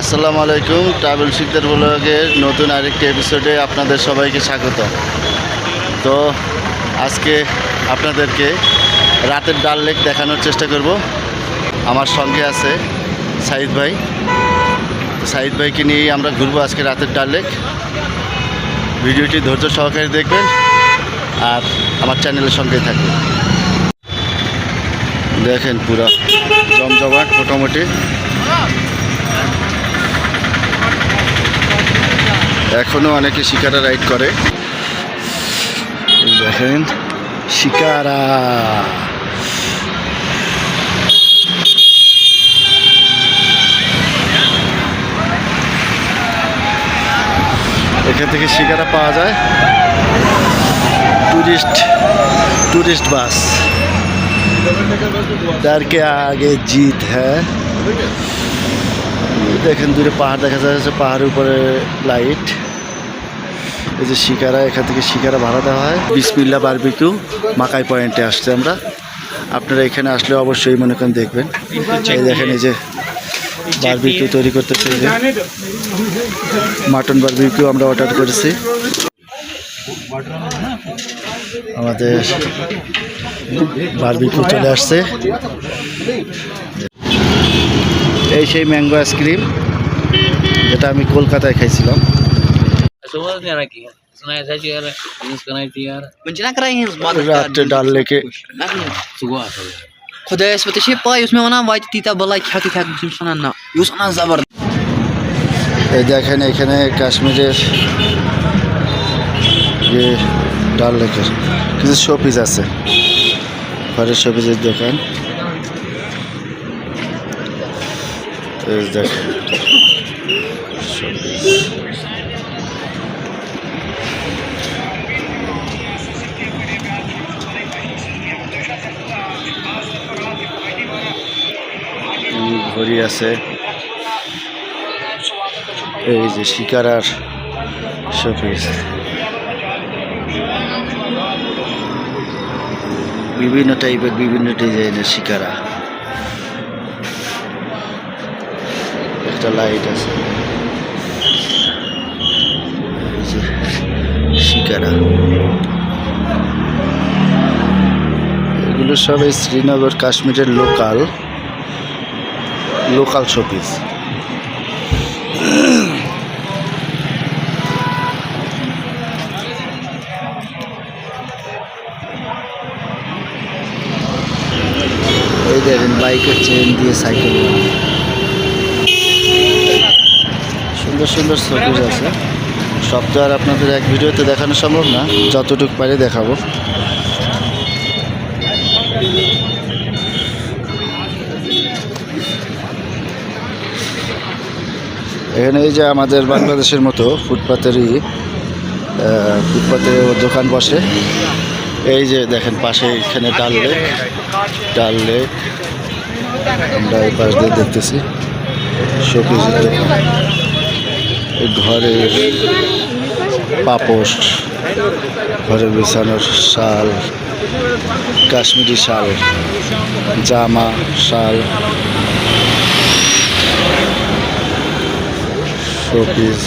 আসসালামু আলাইকুম, ট্রাভেল শিকদার ব্লগের নতুন আরেকটি এপিসোডে আপনাদের সবাইকে স্বাগত। তো আজকে আপনাদেরকে রাতের ডাল লেক দেখানোর চেষ্টা করব। আমার সঙ্গে আছে সাইদ ভাই। সাইদ ভাইকে নিয়েই আমরা ঘুরবো আজকে রাতের ডাল লেক। ভিডিওটি ধৈর্য সহকারে দেখবেন আর আমার চ্যানেলের সঙ্গেই থাকবেন। দেখেন পুরো জমজমাট মোটামুটি। এখনো অনেকে শিকারা রাইড করে এই দেখেন শিকারা এখান থেকে শিকারা পাওয়া যায় টুরিস্ট टूरिस्ट बस डर के आगे जीत है দেখেন দূরে পাহাড় দেখা যাচ্ছে, পাহাড়ের উপরে লাইট। এই যে শিকারা, এখান থেকে শিকারা ভাড়া দেওয়া হয়। বিসমিল্লা বারবিকিউ, মাকাই পয়েন্টে আসছে আমরা। আপনারা এখানে আসলে অবশ্যই মনে করেন দেখবেন। এই দেখেন এই যে বারবিকিউ তৈরি করতেছে যে। মাটন বারবিকিউ আমরা অর্ডার করেছি। আমাদের বারবিকিউ চলে আসছে। এই সেই ম্যাঙ্গো আইসক্রিম যেটা আমি কলকাতায় খাইছিলাম। রাত্রে ডাল লেকে خدایا اس پتہ না এই দেখেন এখানে কাশ্মীরের যে ডাল লেকের কিছু শোপিস আছে। ঘরের শোপিসের দোকান। দেখেন ঘড়ি আছে। এই যে শিকারার শোপিস বিভিন্ন টাইপের বিভিন্ন ডিজাইনের শিকারা। একটা লাইট আছে। শিকারা। এগুলো সব এই শ্রীনগর, কাশ্মীরের লোকাল লোকাল শোপিস এই দেখেন বাইকের চেন দিয়ে সাইকেল বানানো। সুন্দর সুন্দর শোকেজ আছে। সব তো আর আপনাদের এক ভিডিওতে দেখানো সম্ভব না, যতটুকু পারি দেখাবো। এখানে এই যে আমাদের বাংলাদেশের মতো ফুটপাতেরই ফুটপাতে দোকান বসে। এই যে দেখেন পাশে এখানে ডাল লেক ডাল লেক। আমরা এই পাশ দিয়ে দেখতেছি। শোকেজের দোকান। ঘরের পাপোশ ঘরে বিছানোর শাল কাশ্মীরি শাল জামা শাল শোপিস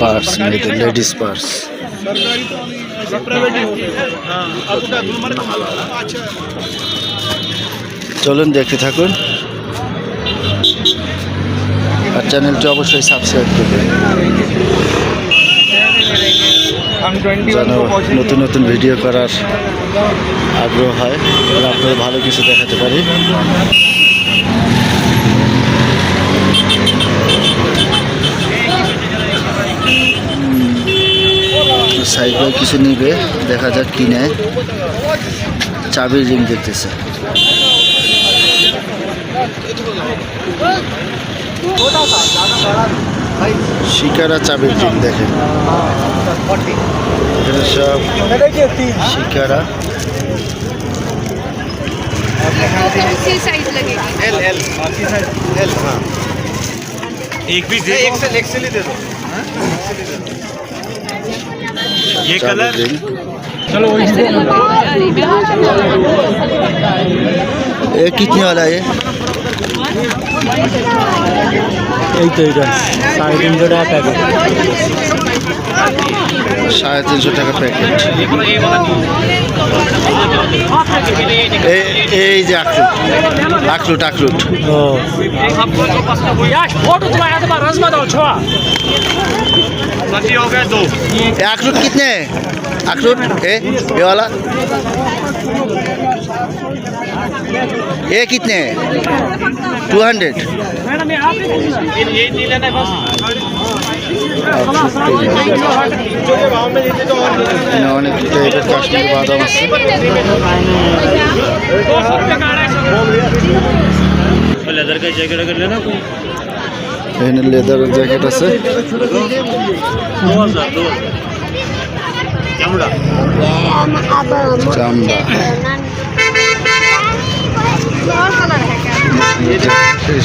পার্স লেডিস পার্স। सरकारी तो नहीं सब प्राइवेट ही होते हैं हाँ आपका गुलमर्ग अच्छा চলুন দেখতে থাকুন আর চ্যানেলটি অবশ্যই সাবস্ক্রাইব করবেন हम ट्वेंटी যেন নতুন নতুন ভিডিও করার আগ্রহ হয় আর আপনাদের ভালো কিছু দেখাতে পারি সাইকেল কিছু নিবে দেখা যাক কি নেয় চাবির রিং দেখতেছে শিকারা চাবির রিং দেখেন এখানে সব শিকারা कौन सी साइज लगेगी एल एल बाकी साइज एल हाँ एक पीस दे एक्सेल एक्सेल ही दे दो ये ट्रैवल कलर ड्रीम ये कितने वाला है ये এই তো এটা সাড়ে তিনশো টাকা প্যাকেট সাড়ে তিনশো টাকা প্যাকেট এই যে আখরুট আখরুট আখরুট ও हो गए दो। अखरूट कितने हैं? अखरूट ये वाला? ये कितने हैं? टू हंड्रेड तो तो लेदर का जैकेट अगर लेना कोई। এখানে লেদার জ্যাকেট আছে।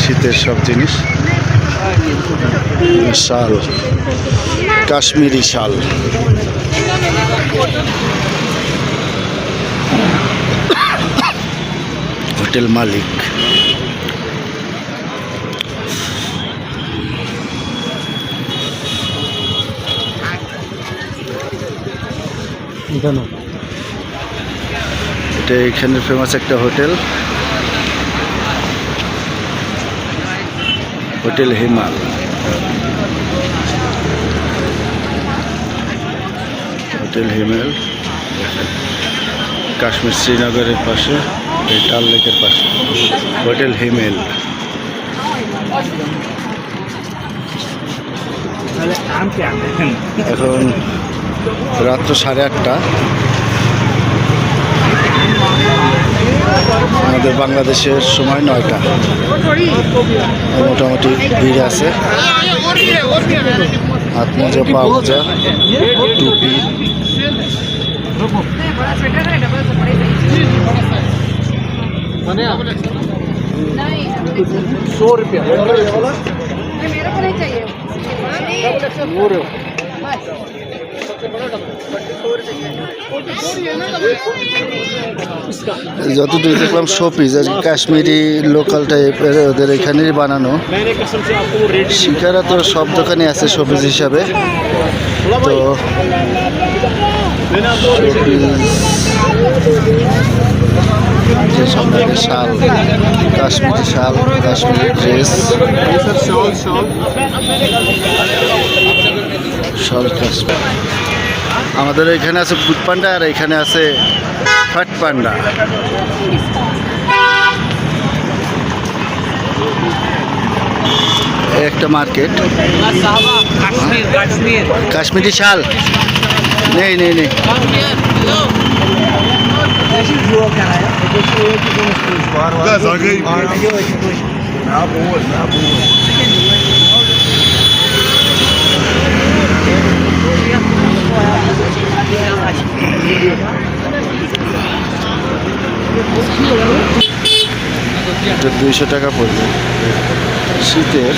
শীতের সব জিনিস। শাল। কাশ্মীরি শাল। হোটেল মালিক। কেন? এটা এখানে ফেমাস একটা hotel hotel Himal hotel Himel Kashmir শ্রীনগরের পাশে এই ডাল লেকের পাশে। হোটেল হিমেল এখন রাত্র সাড়ে আটটা আমাদের বাংলাদেশের সময় নয়টা মোটামুটি ভিড় আছে হাত মোজা পা মোজা টুপি सौ रुपया मेरे को नहीं चाहिए যতদূর দেখলাম শোপিস আর কাশ্মীরি লোকাল টাইপের ওদের এখানেই বানানো। শিকারা তো সব দোকানে আছে শোপিস হিসাবে। তো যে শাল, কাশ্মীরি শাল, কাশ্মীরি ড্রেস শাল কাশ্মীর আমাদের এখানে আছে ফুট পান্ডা আর এখানে আছে ফাট পান্ডা। এই একটা মার্কেট। কাশ্মীর কাশ্মীর কাশ্মীরি শাল। নেই নেই নেই। এটা দুইশো টাকা পড়বে শীতের সাথে দুইশো টাকা পড়বে। শীতের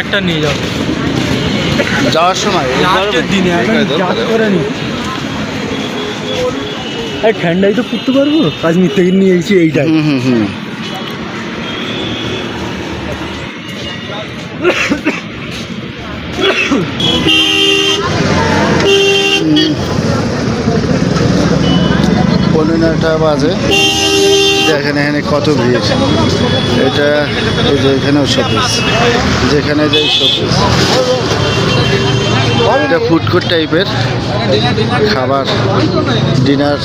একটা নিয়ে যাও। যাওয়ার সময় দিনে করে নিই এই ঠান্ডায় তো করতে পারব? কাশ্মীর থেকে নিয়ে এসেছি এইটাই। হুম হুম পনেরোটা বাজে। দেখেন এখানে কত ভিড়। এটা এই যে এখানেও শোপিস যেখানে যাই শোপিস এটা ফুড কোর্ট টাইপের খাবার ডিনার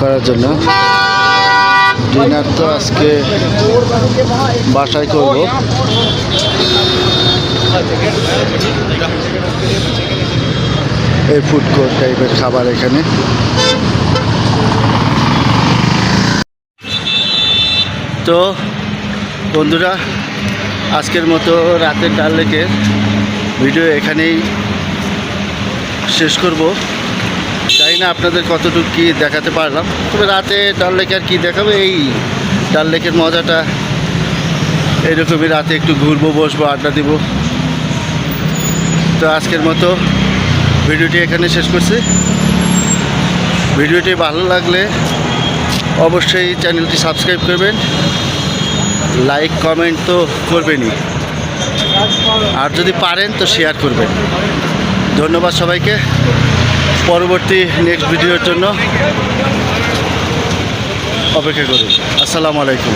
করার জন্য। ডিনার তো আজকে বাসায় করব। এই ফুড কোর্ট টাইপের খাবার এখানে। তো বন্ধুরা, আজকের মতো রাতের ডাল লেকের ভিডিও এখানেই শেষ করব। জানি না আপনাদের কতটুকু কী দেখাতে পারলাম। তবে রাতে ডাল লেকে আর কী দেখাবে, এই ডাল লেকের মজাটা। এইরকমই রাতে একটু ঘুরবো, বসবো, আড্ডা দিব। তো আজকের মতো ভিডিওটি এখানে শেষ করছি। ভিডিওটি ভালো লাগলে অবশ্যই চ্যানেলটি সাবস্ক্রাইব করবেন। লাইক, কমেন্ট তো করবেনই। আর যদি পারেন তো শেয়ার করবেন। ধন্যবাদ সবাইকে পরবর্তী নেক্সট ভিডিওর জন্য অপেক্ষা করুন। আসসালামু আলাইকুম।